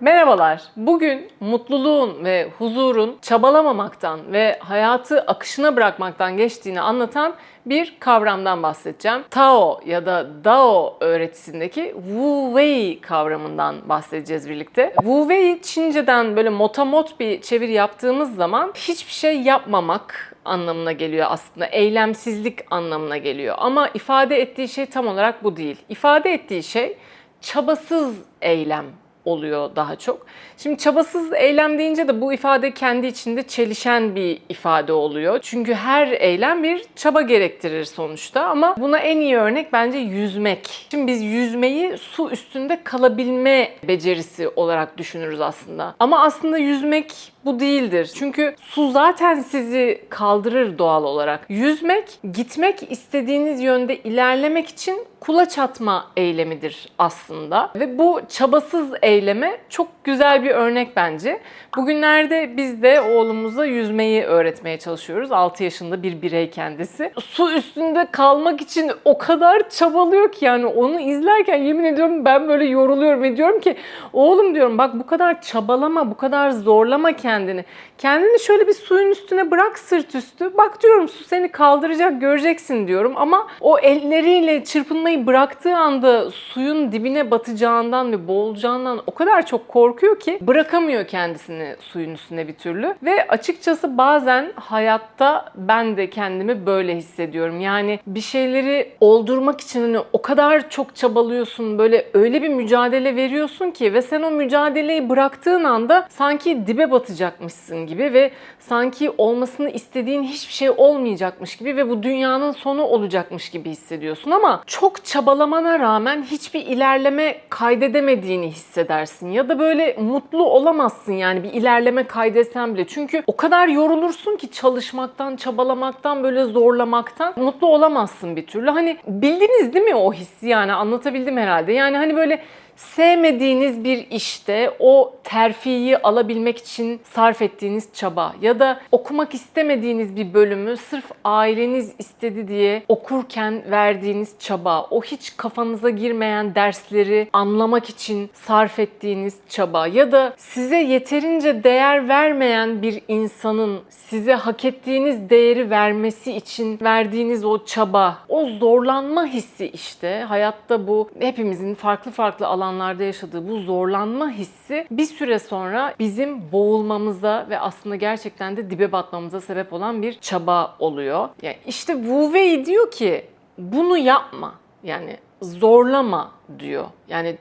Merhabalar. Bugün mutluluğun ve huzurun çabalamamaktan ve hayatı akışına bırakmaktan geçtiğini anlatan bir kavramdan bahsedeceğim. Tao ya da Dao öğretisindeki Wu Wei kavramından bahsedeceğiz birlikte. Wu Wei Çince'den böyle motamot bir çeviri yaptığımız zaman hiçbir şey yapmamak anlamına geliyor aslında. Eylemsizlik anlamına geliyor. Ama ifade ettiği şey tam olarak bu değil. İfade ettiği şey çabasız eylem oluyor daha çok. Şimdi çabasız eylem deyince de bu ifade kendi içinde çelişen bir ifade oluyor. Çünkü her eylem bir çaba gerektirir sonuçta ama buna en iyi örnek bence yüzmek. Şimdi biz yüzmeyi su üstünde kalabilme becerisi olarak düşünürüz aslında. Ama aslında yüzmek bu değildir. Çünkü su zaten sizi kaldırır doğal olarak. Yüzmek, gitmek istediğiniz yönde ilerlemek için kulaç atma eylemidir aslında. Ve bu çabasız eyleme çok güzel bir örnek bence. Bugünlerde biz de oğlumuza yüzmeyi öğretmeye çalışıyoruz. 6 yaşında bir birey kendisi. Su üstünde kalmak için o kadar çabalıyor ki yani onu izlerken yemin ediyorum ben böyle yoruluyorum ve diyorum ki oğlum diyorum bak bu kadar çabalama, bu kadar zorlama kendini. Kendini şöyle bir suyun üstüne bırak sırt üstü. Bak diyorum su seni kaldıracak göreceksin diyorum ama o elleriyle çırpınmayı bıraktığı anda suyun dibine batacağından ve boğulacağından o kadar çok korkuyor ki bırakamıyor kendisini suyun üstüne bir türlü. Ve açıkçası bazen hayatta ben de kendimi böyle hissediyorum. Yani bir şeyleri oldurmak için hani o kadar çok çabalıyorsun, böyle öyle bir mücadele veriyorsun ki ve sen o mücadeleyi bıraktığın anda sanki dibe batacakmışsın gibi ve sanki olmasını istediğin hiçbir şey olmayacakmış gibi ve bu dünyanın sonu olacakmış gibi hissediyorsun ama çok çabalamana rağmen hiçbir ilerleme kaydedemediğini hissedersin ya da böyle mutlu olamazsın yani bir ilerleme kaydetsen bile. Çünkü o kadar yorulursun ki çalışmaktan, çabalamaktan, böyle zorlamaktan mutlu olamazsın bir türlü. Hani bildiniz değil mi o hissi yani anlatabildim herhalde. Yani hani böyle sevmediğiniz bir işte o terfiyi alabilmek için sarf ettiğiniz çaba ya da okumak istemediğiniz bir bölümü sırf aileniz istedi diye okurken verdiğiniz çaba, o hiç kafanıza girmeyen dersleri anlamak için sarf ettiğiniz çaba ya da size yeterince değer vermeyen bir insanın size hak ettiğiniz değeri vermesi için verdiğiniz o çaba, o zorlanma hissi işte. Hayatta bu hepimizin farklı farklı alanlarda yaşadığı bu zorlanma hissi bir süre sonra bizim boğulmamıza ve aslında gerçekten de dibe batmamıza sebep olan bir çaba oluyor. Yani işte Wu Wei diyor ki bunu yapma. Yani zorlama diyor. Yani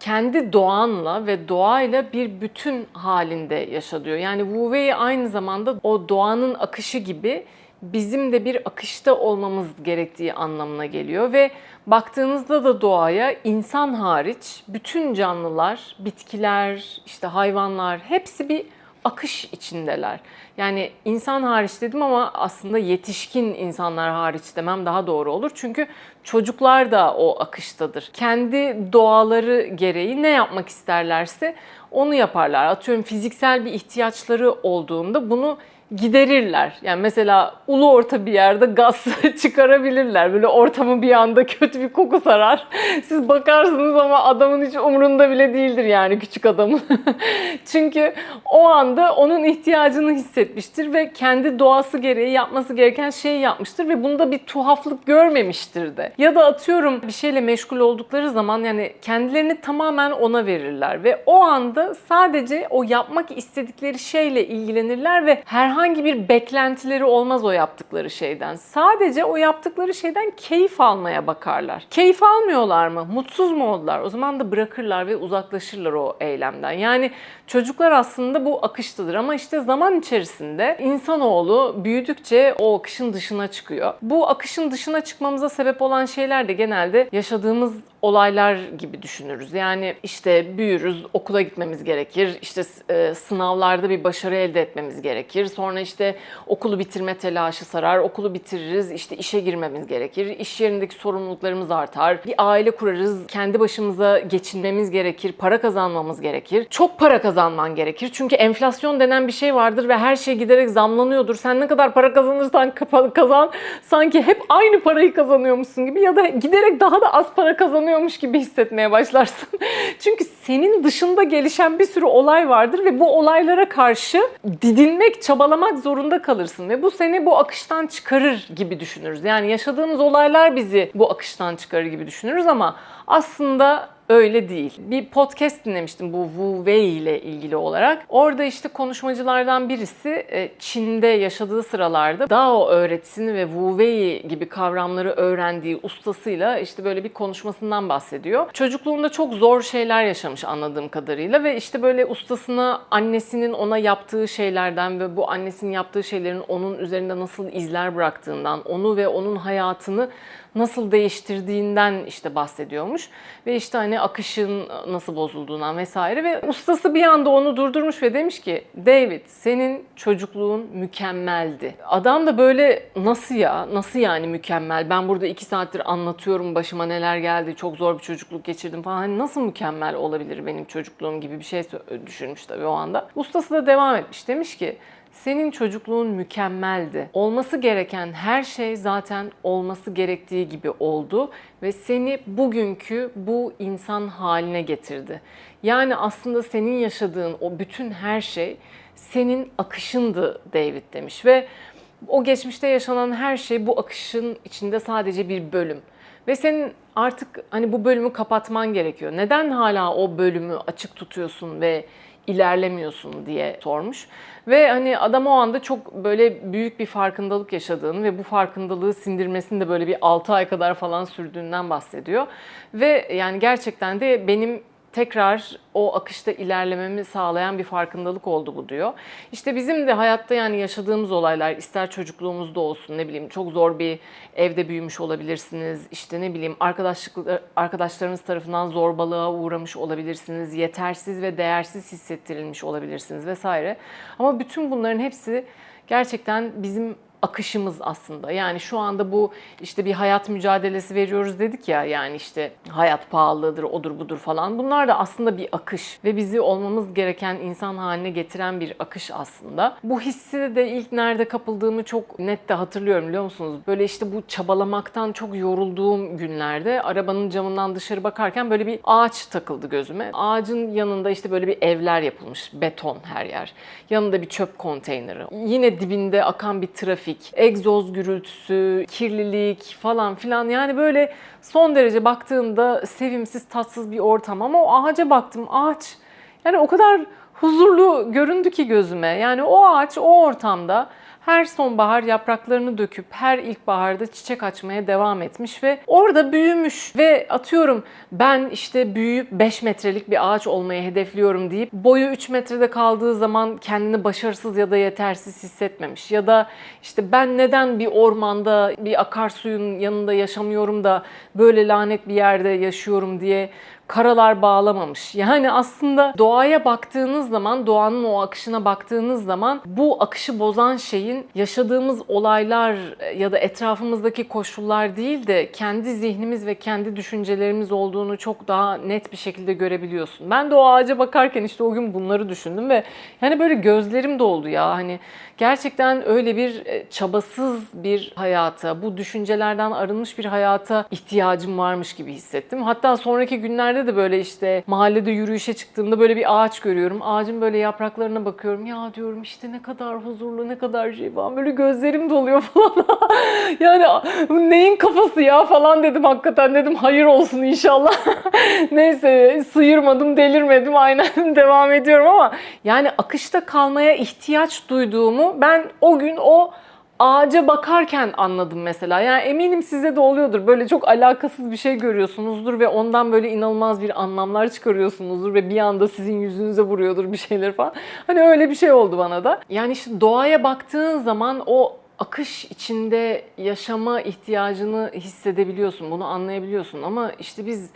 kendi doğanla ve doğayla bir bütün halinde yaşa diyor. Yani Wu Wei aynı zamanda o doğanın akışı gibi bizim de bir akışta olmamız gerektiği anlamına geliyor ve baktığınızda da doğaya insan hariç bütün canlılar, bitkiler, işte hayvanlar hepsi bir akış içindeler. Yani insan hariç dedim ama aslında yetişkin insanlar hariç demem daha doğru olur. Çünkü çocuklar da o akıştadır. Kendi doğaları gereği ne yapmak isterlerse onu yaparlar. Atıyorum fiziksel bir ihtiyaçları olduğunda bunu giderirler. Yani mesela ulu orta bir yerde gaz çıkarabilirler. Böyle ortamı bir anda kötü bir koku sarar. Siz bakarsınız ama adamın hiç umurunda bile değildir yani küçük adamın. Çünkü o anda onun ihtiyacını hissetmiştir ve kendi doğası gereği yapması gereken şeyi yapmıştır ve bunda bir tuhaflık görmemiştir de. Ya da atıyorum bir şeyle meşgul oldukları zaman yani kendilerini tamamen ona verirler ve o anda sadece o yapmak istedikleri şeyle ilgilenirler ve herhangi bir beklentileri olmaz o yaptıkları şeyden. Sadece o yaptıkları şeyden keyif almaya bakarlar. Keyif almıyorlar mı? Mutsuz mu oldular? O zaman da bırakırlar ve uzaklaşırlar o eylemden. Yani çocuklar aslında bu akıştadır ama işte zaman içerisinde insanoğlu büyüdükçe o akışın dışına çıkıyor. Bu akışın dışına çıkmamıza sebep olan şeyler de genelde yaşadığımız olaylar gibi düşünürüz. Yani işte büyürüz, okula gitmemiz gerekir, işte e, sınavlarda bir başarı elde etmemiz gerekir. Sonra işte okulu bitirme telaşı sarar, okulu bitiririz, işte işe girmemiz gerekir, iş yerindeki sorumluluklarımız artar, bir aile kurarız, kendi başımıza geçinmemiz gerekir, para kazanmamız gerekir. Çok para kazanman gerekir çünkü enflasyon denen bir şey vardır ve her şey giderek zamlanıyordur. Sen ne kadar para kazanırsan kazan sanki hep aynı parayı kazanıyormuşsun gibi ya da giderek daha da az para kazanıyor kullanıyormuş gibi hissetmeye başlarsın. Çünkü senin dışında gelişen bir sürü olay vardır ve bu olaylara karşı didinmek, çabalamak zorunda kalırsın ve bu seni bu akıştan çıkarır gibi düşünürüz. Yani yaşadığımız olaylar bizi bu akıştan çıkarır gibi düşünürüz ama aslında öyle değil. Bir podcast dinlemiştim bu Wu Wei ile ilgili olarak. Orada işte konuşmacılardan birisi e, Çin'de yaşadığı sıralarda Dao öğretisini ve Wu Wei gibi kavramları öğrendiği ustasıyla işte böyle bir konuşmasından bahsediyor. Çocukluğunda çok zor şeyler yaşamış anladığım kadarıyla ve işte böyle ustasına annesinin ona yaptığı şeylerden ve bu annesinin yaptığı şeylerin onun üzerinde nasıl izler bıraktığından, onu ve onun hayatını nasıl değiştirdiğinden işte bahsediyormuş. Ve işte hani akışın nasıl bozulduğundan vesaire ve ustası bir anda onu durdurmuş ve demiş ki David senin çocukluğun mükemmeldi. Adam da böyle nasıl ya nasıl yani mükemmel ben burada iki saattir anlatıyorum başıma neler geldi çok zor bir çocukluk geçirdim falan hani nasıl mükemmel olabilir benim çocukluğum gibi bir şey düşünmüş tabii o anda. Ustası da devam etmiş demiş ki senin çocukluğun mükemmeldi. Olması gereken her şey zaten olması gerektiği gibi oldu ve seni bugünkü bu insan haline getirdi. Yani aslında senin yaşadığın o bütün her şey senin akışındı David demiş ve o geçmişte yaşanan her şey bu akışın içinde sadece bir bölüm. Ve senin artık hani bu bölümü kapatman gerekiyor. Neden hala o bölümü açık tutuyorsun ve ilerlemiyorsun diye sormuş. Ve hani adam o anda çok böyle büyük bir farkındalık yaşadığını ve bu farkındalığı sindirmesinin de böyle bir 6 ay kadar falan sürdüğünden bahsediyor. Ve yani gerçekten de benim tekrar o akışta ilerlememi sağlayan bir farkındalık oldu bu diyor. İşte bizim de hayatta yani yaşadığımız olaylar ister çocukluğumuzda olsun ne bileyim çok zor bir evde büyümüş olabilirsiniz. İşte ne bileyim arkadaşlık arkadaşlarınız tarafından zorbalığa uğramış olabilirsiniz. Yetersiz ve değersiz hissettirilmiş olabilirsiniz vesaire. Ama bütün bunların hepsi gerçekten bizim akışımız aslında. Yani şu anda bu işte bir hayat mücadelesi veriyoruz dedik ya yani işte hayat pahalılıdır, odur budur falan. Bunlar da aslında bir akış ve bizi olmamız gereken insan haline getiren bir akış aslında. Bu hissi de ilk nerede kapıldığımı çok net de hatırlıyorum biliyor musunuz? Böyle işte bu çabalamaktan çok yorulduğum günlerde arabanın camından dışarı bakarken böyle bir ağaç takıldı gözüme. Ağacın yanında işte böyle bir evler yapılmış, beton her yer. Yanında bir çöp konteyneri. Yine dibinde akan bir trafik trafik, egzoz gürültüsü, kirlilik falan filan. Yani böyle son derece baktığında sevimsiz, tatsız bir ortam. Ama o ağaca baktım ağaç. Yani o kadar huzurlu göründü ki gözüme. Yani o ağaç o ortamda her sonbahar yapraklarını döküp her ilkbaharda çiçek açmaya devam etmiş ve orada büyümüş ve atıyorum ben işte büyüyüp 5 metrelik bir ağaç olmayı hedefliyorum deyip boyu 3 metrede kaldığı zaman kendini başarısız ya da yetersiz hissetmemiş ya da işte ben neden bir ormanda bir akarsuyun yanında yaşamıyorum da böyle lanet bir yerde yaşıyorum diye karalar bağlamamış. Yani aslında doğaya baktığınız zaman, doğanın o akışına baktığınız zaman bu akışı bozan şeyin yaşadığımız olaylar ya da etrafımızdaki koşullar değil de kendi zihnimiz ve kendi düşüncelerimiz olduğunu çok daha net bir şekilde görebiliyorsun. Ben de o ağaca bakarken işte o gün bunları düşündüm ve yani böyle gözlerim doldu ya. Hani gerçekten öyle bir e, çabasız bir hayata, bu düşüncelerden arınmış bir hayata ihtiyacım varmış gibi hissettim. Hatta sonraki günlerde de böyle işte mahallede yürüyüşe çıktığımda böyle bir ağaç görüyorum. Ağacın böyle yapraklarına bakıyorum. Ya diyorum işte ne kadar huzurlu, ne kadar şey. Böyle gözlerim doluyor falan. yani neyin kafası ya falan dedim hakikaten dedim hayır olsun inşallah. Neyse sıyırmadım, delirmedim. Aynen devam ediyorum ama yani akışta kalmaya ihtiyaç duyduğumu ben o gün o ağaca bakarken anladım mesela. Yani eminim size de oluyordur. Böyle çok alakasız bir şey görüyorsunuzdur ve ondan böyle inanılmaz bir anlamlar çıkarıyorsunuzdur ve bir anda sizin yüzünüze vuruyordur bir şeyler falan. Hani öyle bir şey oldu bana da. Yani işte doğaya baktığın zaman o akış içinde yaşama ihtiyacını hissedebiliyorsun. Bunu anlayabiliyorsun ama işte biz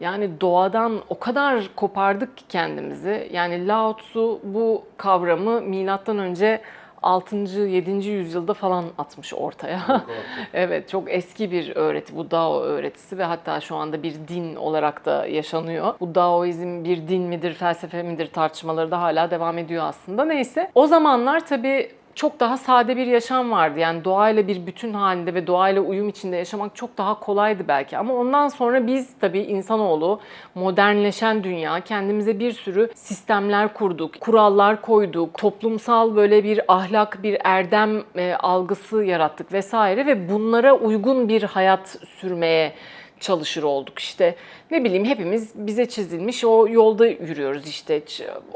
yani doğadan o kadar kopardık ki kendimizi. Yani Lao Tzu bu kavramı milattan önce 6. 7. yüzyılda falan atmış ortaya. evet çok eski bir öğreti bu Dao öğretisi ve hatta şu anda bir din olarak da yaşanıyor. Bu Daoizm bir din midir, felsefe midir tartışmaları da hala devam ediyor aslında. Neyse o zamanlar tabii çok daha sade bir yaşam vardı. Yani doğayla bir bütün halinde ve doğayla uyum içinde yaşamak çok daha kolaydı belki. Ama ondan sonra biz tabii insanoğlu modernleşen dünya kendimize bir sürü sistemler kurduk, kurallar koyduk, toplumsal böyle bir ahlak, bir erdem e, algısı yarattık vesaire ve bunlara uygun bir hayat sürmeye çalışır olduk işte ne bileyim hepimiz bize çizilmiş o yolda yürüyoruz işte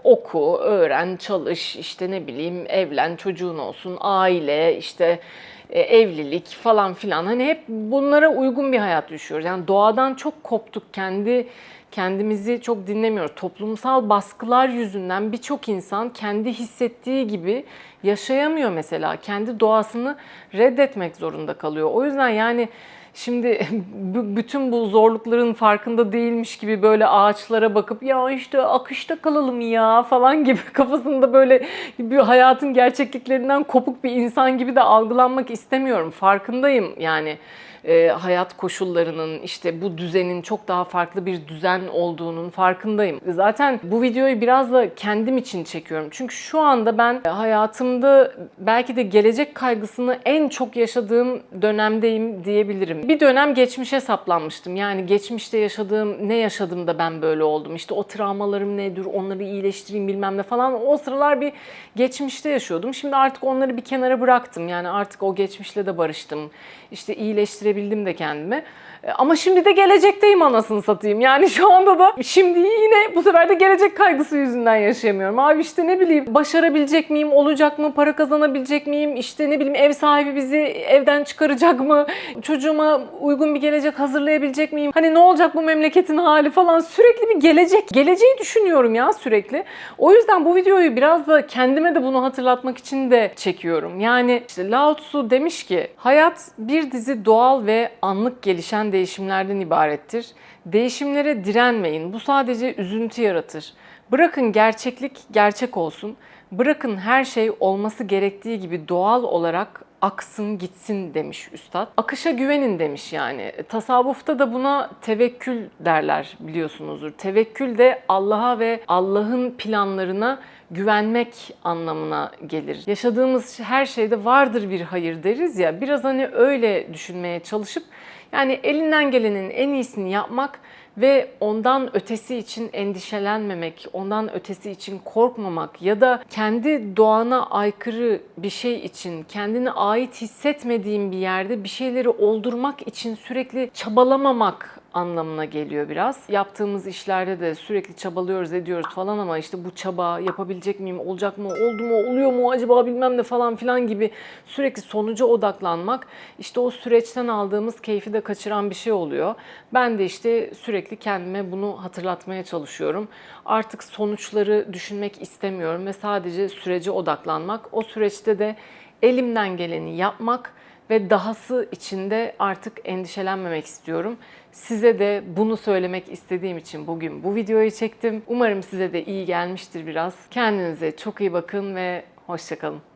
oku, öğren, çalış işte ne bileyim evlen, çocuğun olsun, aile işte e, evlilik falan filan hani hep bunlara uygun bir hayat yaşıyoruz. Yani doğadan çok koptuk kendi kendimizi çok dinlemiyoruz. Toplumsal baskılar yüzünden birçok insan kendi hissettiği gibi yaşayamıyor mesela. Kendi doğasını reddetmek zorunda kalıyor. O yüzden yani Şimdi bütün bu zorlukların farkında değilmiş gibi böyle ağaçlara bakıp ya işte akışta kalalım ya falan gibi kafasında böyle bir hayatın gerçekliklerinden kopuk bir insan gibi de algılanmak istemiyorum. Farkındayım yani e, hayat koşullarının işte bu düzenin çok daha farklı bir düzen olduğunun farkındayım. Zaten bu videoyu biraz da kendim için çekiyorum. Çünkü şu anda ben hayatımda belki de gelecek kaygısını en çok yaşadığım dönemdeyim diyebilirim. Bir dönem geçmişe saplanmıştım. Yani geçmişte yaşadığım ne yaşadım da ben böyle oldum. İşte o travmalarım nedir, onları iyileştireyim bilmem ne falan. O sıralar bir geçmişte yaşıyordum. Şimdi artık onları bir kenara bıraktım. Yani artık o geçmişle de barıştım. İşte iyileştirebildim de kendimi. E, Ama şimdi de gelecekteyim anasını satayım. Yani şu anda da şimdi yine bu sefer de gelecek kaygısı yüzünden yaşayamıyorum. Abi işte ne bileyim başarabilecek miyim, olacak mı, para kazanabilecek miyim? İşte ne bileyim ev sahibi bizi evden çıkaracak mı? Çocuğuma uygun bir gelecek hazırlayabilecek miyim? Hani ne olacak bu memleketin hali falan sürekli bir gelecek. Geleceği düşünüyorum ya sürekli. O yüzden bu videoyu biraz da kendime de bunu hatırlatmak için de çekiyorum. Yani işte Lao Tzu demiş ki hayat bir dizi doğal ve anlık gelişen değişimlerden ibarettir. Değişimlere direnmeyin. Bu sadece üzüntü yaratır. Bırakın gerçeklik gerçek olsun. Bırakın her şey olması gerektiği gibi doğal olarak aksın gitsin demiş üstad. Akışa güvenin demiş yani. Tasavvufta da buna tevekkül derler biliyorsunuzdur. Tevekkül de Allah'a ve Allah'ın planlarına güvenmek anlamına gelir. Yaşadığımız her şeyde vardır bir hayır deriz ya. Biraz hani öyle düşünmeye çalışıp yani elinden gelenin en iyisini yapmak ve ondan ötesi için endişelenmemek, ondan ötesi için korkmamak ya da kendi doğana aykırı bir şey için kendine ait hissetmediğin bir yerde bir şeyleri oldurmak için sürekli çabalamamak anlamına geliyor biraz. Yaptığımız işlerde de sürekli çabalıyoruz, ediyoruz falan ama işte bu çaba yapabilecek miyim, olacak mı, oldu mu, oluyor mu acaba bilmem ne falan filan gibi sürekli sonuca odaklanmak işte o süreçten aldığımız keyfi de kaçıran bir şey oluyor. Ben de işte sürekli kendime bunu hatırlatmaya çalışıyorum. Artık sonuçları düşünmek istemiyorum ve sadece sürece odaklanmak. O süreçte de elimden geleni yapmak ve dahası içinde artık endişelenmemek istiyorum. Size de bunu söylemek istediğim için bugün bu videoyu çektim. Umarım size de iyi gelmiştir biraz. Kendinize çok iyi bakın ve hoşçakalın.